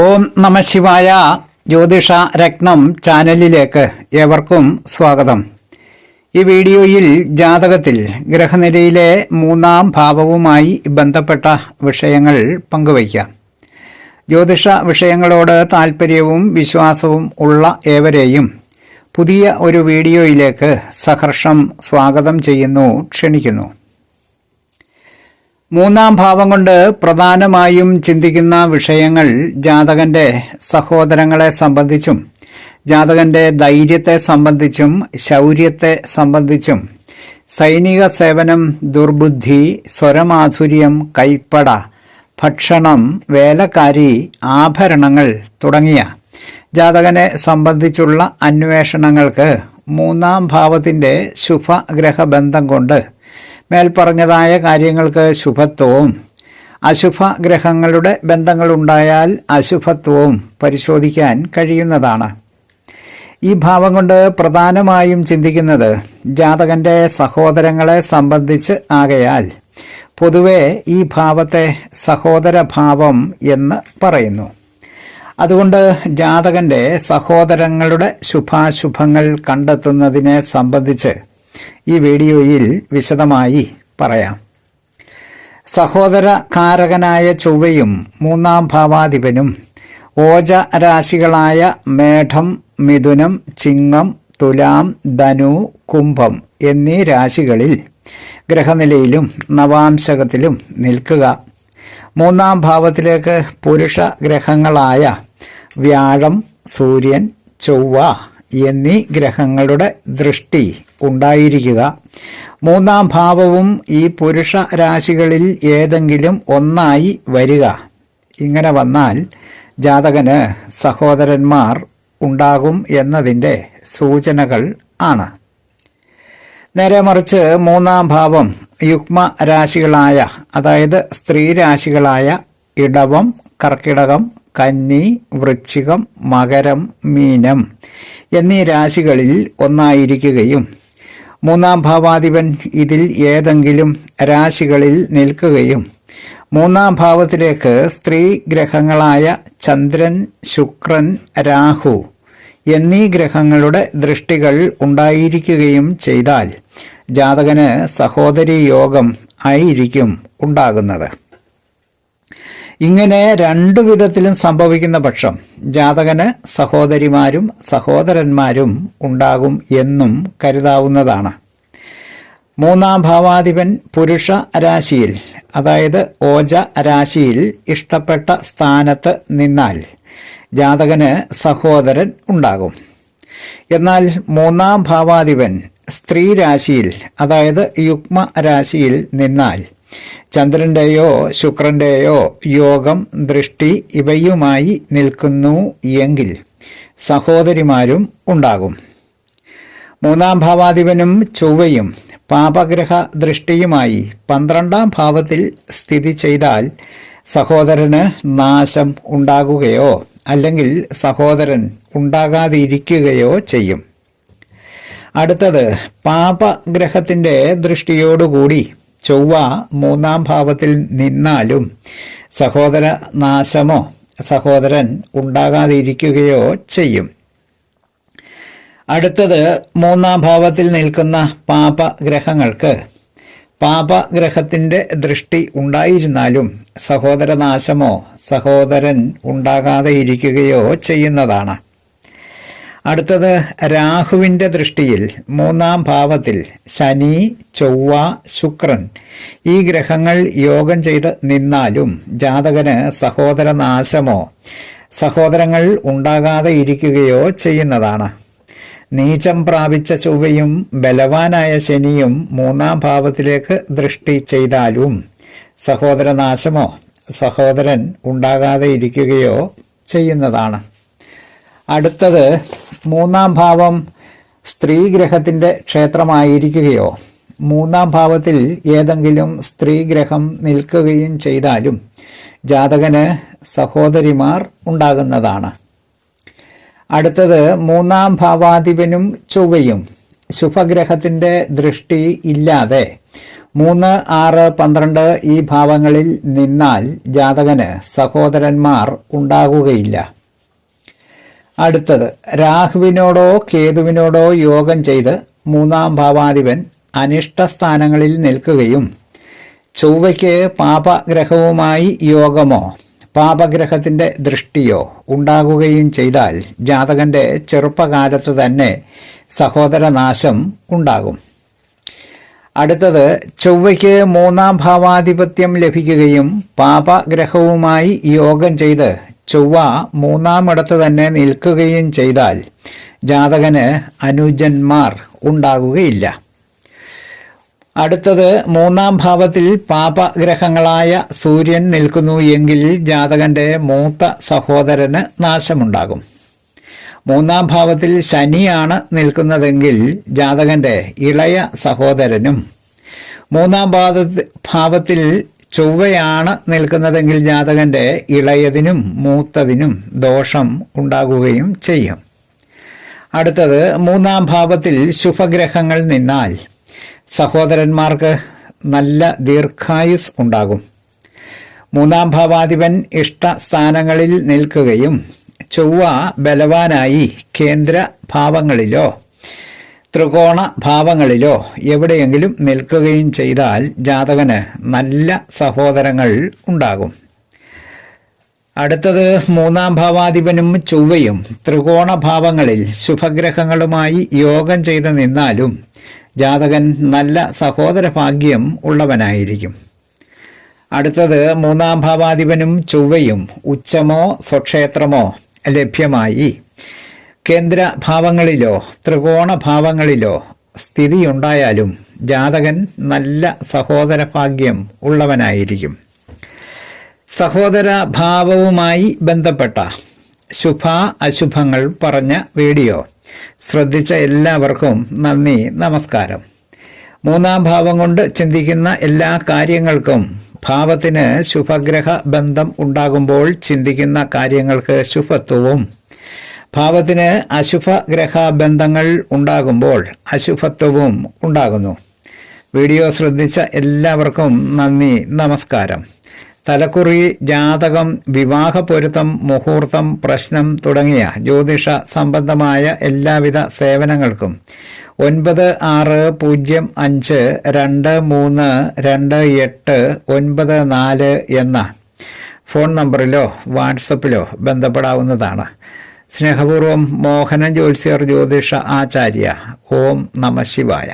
ഓം നമശിവായ ജ്യോതിഷ രത്നം ചാനലിലേക്ക് ഏവർക്കും സ്വാഗതം. ഈ വീഡിയോയിൽ ജാതകത്തിൽ ഗ്രഹനിരയിലെ മൂന്നാം ഭാവവുമായി ബന്ധപ്പെട്ട വിഷയങ്ങൾ പങ്കുവയ്ക്കാം. ജ്യോതിഷ വിഷയങ്ങളോട് താൽപ്പര്യവും വിശ്വാസവും ഉള്ള ഏവരെയും പുതിയ ഒരു വീഡിയോയിലേക്ക് സഹർഷം സ്വാഗതം ചെയ്യുന്നു ക്ഷണിക്കുന്നു. മൂന്നാം ഭാവം കൊണ്ട് പ്രധാനമായും ചിന്തിക്കുന്ന വിഷയങ്ങൾ ജാതകന്റെ സഹോദരങ്ങളെ സംബന്ധിച്ചും ജാതകന്റെ ധൈര്യത്തെ സംബന്ധിച്ചും ശൗര്യത്തെ സംബന്ധിച്ചും സൈനിക സേവനം ദുർബുദ്ധി സ്വരമാധുര്യം കൈപ്പട ഭക്ഷണം വേലക്കാരി ആഭരണങ്ങൾ തുടങ്ങിയ ജാതകനെ സംബന്ധിച്ചുള്ള അന്വേഷണങ്ങൾക്ക് മൂന്നാം ഭാവത്തിന്റെ ശുഭഗ്രഹബന്ധം കൊണ്ട് മേൽപ്പറഞ്ഞതായ കാര്യങ്ങൾക്ക് ശുഭത്വവും. അശുഭ ഗ്രഹങ്ങളുടെ ബന്ധങ്ങളുണ്ടായാൽ അശുഭത്വവും പരിശോധിക്കാൻ കഴിയുന്നതാണ്. ഈ ഭാവം കൊണ്ട് പ്രധാനമായും ചിന്തിക്കുന്നത് ജാതകന്റെ സഹോദരങ്ങളെ സംബന്ധിച്ച് ആകയാൽ പൊതുവെ ഈ ഭാവത്തെ സഹോദരഭാവം എന്ന് പറയുന്നു. അതുകൊണ്ട് ജാതകന്റെ സഹോദരങ്ങളുടെ ശുഭാശുഭങ്ങൾ കണ്ടെത്തുന്നതിനെ സംബന്ധിച്ച് ഈ വീഡിയോയിൽ വിശദമായി പറയാം. സഹോദര കാരകനായ ചൊവ്വയും മൂന്നാം ഭാവാധിപനും ഓജ രാശികളായ മേഠം മിഥുനം ചിങ്ങം തുലാം ധനു കുംഭം എന്നീ രാശികളിൽ ഗ്രഹനിലയിലും നവാംശകത്തിലും നിൽക്കുക. മൂന്നാം ഭാവത്തിലേക്ക് പുരുഷ ഗ്രഹങ്ങളായ വ്യാഴം സൂര്യൻ ചൊവ്വ എന്നീ ഗ്രഹങ്ങളുടെ ദൃഷ്ടി ഉണ്ടായിരിക്കുക. മൂന്നാം ഭാവവും ഈ പുരുഷ രാശികളിൽ ഏതെങ്കിലും ഒന്നായി വരിക. ഇങ്ങനെ വന്നാൽ ജാതകന് സഹോദരന്മാർ ഉണ്ടാകും എന്നതിന്റെ സൂചനകൾ ആണ്. നേരെ മറിച്ച് മൂന്നാം ഭാവം യുഗ്മ രാശികളായ അതായത് സ്ത്രീ രാശികളായ ഇടവം കർക്കിടകം കന്നി വൃശ്ചികം മകരം മീനം എന്നീ രാശികളിൽ ഒന്നായിരിക്കുകയും മൂന്നാം ഭാവാധിപൻ ഇതിൽ ഏതെങ്കിലും രാശികളിൽ നിൽക്കുകയും മൂന്നാം ഭാവത്തിലേക്ക് സ്ത്രീ ഗ്രഹങ്ങളായ ചന്ദ്രൻ ശുക്രൻ രാഹു എന്നീ ഗ്രഹങ്ങളുടെ ദൃഷ്ടികൾ ഉണ്ടായിരിക്കുകയും ചെയ്താൽ ജാതകന് സഹോദരി യോഗം ആയിരിക്കും ഉണ്ടാകുന്നത്. ഇങ്ങനെ രണ്ടു വിധത്തിലും സംഭവിക്കുന്ന പക്ഷം ജാതകന് സഹോദരിമാരും സഹോദരന്മാരും ഉണ്ടാകും എന്നും കരുതാവുന്നതാണ്. മൂന്നാം ഭാവാധിപൻ പുരുഷ രാശിയിൽ അതായത് ഓജ രാശിയിൽ ഇഷ്ടപ്പെട്ട സ്ഥാനത്ത് നിന്നാൽ ജാതകന് സഹോദരൻ ഉണ്ടാകും. എന്നാൽ മൂന്നാം ഭാവാധിപൻ സ്ത്രീ രാശിയിൽ അതായത് യുഗ്മ രാശിയിൽ നിന്നാൽ ചന്ദ്രന്റെയോ ശുക്രന്റെയോ യോഗം ദൃഷ്ടി ഇവയുമായി നിൽക്കുന്നു എങ്കിൽ സഹോദരിമാരും ഉണ്ടാകും. മൂന്നാം ഭാവാധിപനും ചൊവ്വയും പാപഗ്രഹ ദൃഷ്ടിയുമായി പന്ത്രണ്ടാം ഭാവത്തിൽ സ്ഥിതി ചെയ്താൽ സഹോദരന് നാശം ഉണ്ടാകുകയോ അല്ലെങ്കിൽ സഹോദരൻ ഉണ്ടാകാതിരിക്കുകയോ ചെയ്യും. അടുത്തത് പാപഗ്രഹത്തിന്റെ ദൃഷ്ടിയോടുകൂടി ചൊവ്വ മൂന്നാം ഭാവത്തിൽ നിന്നാലും സഹോദര നാശമോ സഹോദരൻ ഉണ്ടാകാതിരിക്കുകയോ ചെയ്യും. അടുത്തത് മൂന്നാം ഭാവത്തിൽ നിൽക്കുന്ന പാപഗ്രഹങ്ങൾക്ക് പാപഗ്രഹത്തിന്റെ ദൃഷ്ടി ഉണ്ടായിരുന്നാലും സഹോദരനാശമോ സഹോദരൻ ഉണ്ടാകാതെ ഇരിക്കുകയോ ചെയ്യുന്നതാണ്. അടുത്തത് രാഹുവിന്റെ ദൃഷ്ടിയിൽ മൂന്നാം ഭാവത്തിൽ ശനി ചൊവ്വ ശുക്രൻ ഈ ഗ്രഹങ്ങൾ യോഗം ചെയ്ത് നിന്നാലും ജാതകന് സഹോദരനാശമോ സഹോദരങ്ങൾ ഉണ്ടാകാതെ ഇരിക്കുകയോ ചെയ്യുന്നതാണ്. നീചം പ്രാപിച്ച ചൊവ്വയും ബലവാനായ ശനിയും മൂന്നാം ഭാവത്തിലേക്ക് ദൃഷ്ടി ചെയ്താലും സഹോദരനാശമോ സഹോദരൻ ഉണ്ടാകാതെ ഇരിക്കുകയോ ചെയ്യുന്നതാണ്. അടുത്തത് മൂന്നാം ഭാവം സ്ത്രീഗ്രഹത്തിന്റെ ക്ഷേത്രമായിരിക്കുകയോ. മൂന്നാം ഭാവത്തിൽ ഏതെങ്കിലും സ്ത്രീഗ്രഹം നിൽക്കുകയും ചെയ്താലും ജാതകന് സഹോദരിമാർ ഉണ്ടാകുന്നതാണ്. അടുത്തത് മൂന്നാം ഭാവാധിപനും ചൊവ്വയും. ശുഭഗ്രഹത്തിന്റെ ദൃഷ്ടി ഇല്ലാതെ മൂന്ന് ആറ് പന്ത്രണ്ട് ഈ ഭാവങ്ങളിൽ നിന്നാൽ ജാതകന് സഹോദരന്മാർ ഉണ്ടാകുകയില്ല. അടുത്തത് രാഹുവിനോടോ കേതുവിനോടോ യോഗം ചെയ്ത് മൂന്നാം ഭാവാധിപൻ അനിഷ്ട സ്ഥാനങ്ങളിൽ നിൽക്കുകയും ചൊവ്വയ്ക്ക് പാപഗ്രഹവുമായി യോഗമോ പാപഗ്രഹത്തിന്റെ ദൃഷ്ടിയോ ഉണ്ടാകുകയും ചെയ്താൽ ജാതകന്റെ ചെറുപ്പകാലത്ത് തന്നെ സഹോദരനാശം ഉണ്ടാകും. അടുത്തത് ചൊവ്വയ്ക്ക് മൂന്നാം ഭാവാധിപത്യം ലഭിക്കുകയും പാപഗ്രഹവുമായി യോഗം ചെയ്ത് ചൊവ്വ മൂന്നാമിടത്ത് തന്നെ നിൽക്കുകയും ചെയ്താൽ ജാതകന് അനുജന്മാർ ഉണ്ടാകുകയില്ല. അടുത്തത് മൂന്നാം ഭാവത്തിൽ പാപഗ്രഹങ്ങളായ സൂര്യൻ നിൽക്കുന്നു എങ്കിൽ ജാതകന്റെ മൂത്ത സഹോദരന് നാശമുണ്ടാകും. മൂന്നാം ഭാവത്തിൽ ശനിയാണ് നിൽക്കുന്നതെങ്കിൽ ജാതകന്റെ ഇളയ സഹോദരനും മൂന്നാം ഭാവത്തിൽ ചൊവ്വയാണ് നിൽക്കുന്നതെങ്കിൽ ജാതകന്റെ ഇളയതിനും മൂത്തതിനും ദോഷം ഉണ്ടാകുകയും ചെയ്യും. അടുത്തത് മൂന്നാം ഭാവത്തിൽ ശുഭഗ്രഹങ്ങൾ നിന്നാൽ സഹോദരന്മാർക്ക് നല്ല ദീർഘായുസ് ഉണ്ടാകും. മൂന്നാം ഭാവാധിപൻ ഇഷ്ട സ്ഥാനങ്ങളിൽ നിൽക്കുകയും ചൊവ്വ ബലവാനായി കേന്ദ്ര ഭാവങ്ങളിലോ ത്രികോണ ഭാവങ്ങളിലോ എവിടെയെങ്കിലും നിൽക്കുകയും ചെയ്താൽ ജാതകന് നല്ല സഹോദരങ്ങൾ ഉണ്ടാകും. അടുത്തത് മൂന്നാം ഭാവാധിപനും ചൊവ്വയും ത്രികോണ ഭാവങ്ങളിൽ ശുഭഗ്രഹങ്ങളുമായി യോഗം ചെയ്ത് നിന്നാലും ജാതകൻ നല്ല സഹോദര ഭാഗ്യം ഉള്ളവനായിരിക്കും. അടുത്തത് മൂന്നാം ഭാവാധിപനും ചൊവ്വയും ഉച്ചമോ സ്വക്ഷേത്രമോ ലഭ്യമായി കേന്ദ്ര ഭാവങ്ങളിലോ ത്രികോണ ഭാവങ്ങളിലോ സ്ഥിതിയുണ്ടായാലും ജാതകൻ നല്ല സഹോദര ഭാഗ്യം ഉള്ളവനായിരിക്കും. സഹോദര ഭാവവുമായി ബന്ധപ്പെട്ട ശുഭ അശുഭങ്ങൾ പറഞ്ഞ വീഡിയോ ശ്രദ്ധിച്ച എല്ലാവർക്കും നന്ദി നമസ്കാരം. മൂന്നാം ഭാവം കൊണ്ട് ചിന്തിക്കുന്ന എല്ലാ കാര്യങ്ങൾക്കും ഭാവത്തിന് ശുഭഗ്രഹ ബന്ധം ഉണ്ടാകുമ്പോൾ ചിന്തിക്കുന്ന കാര്യങ്ങൾക്ക് ശുഭത്വവും ഭാവത്തിന് അശുഭ ഗ്രഹ ബന്ധങ്ങൾ ഉണ്ടാകുമ്പോൾ അശുഭത്വവും ഉണ്ടാകുന്നു. വീഡിയോ ശ്രദ്ധിച്ച എല്ലാവർക്കും നന്ദി നമസ്കാരം. തലക്കുറി ജാതകം വിവാഹ പൊരുത്തം മുഹൂർത്തം പ്രശ്നം തുടങ്ങിയ ജ്യോതിഷ സംബന്ധമായ എല്ലാവിധ സേവനങ്ങൾക്കും ഒൻപത് ആറ് പൂജ്യം അഞ്ച് രണ്ട് മൂന്ന് രണ്ട് എട്ട് ഒൻപത് നാല് എന്ന ഫോൺ നമ്പറിലോ വാട്സപ്പിലോ ബന്ധപ്പെടാവുന്നതാണ്. സ്നേഹപൂർവം മോഹനൻ ജ്യോത്സ്യർ ജ്യോതിഷ ആചാര്യ. ഓം നമ ശിവായ.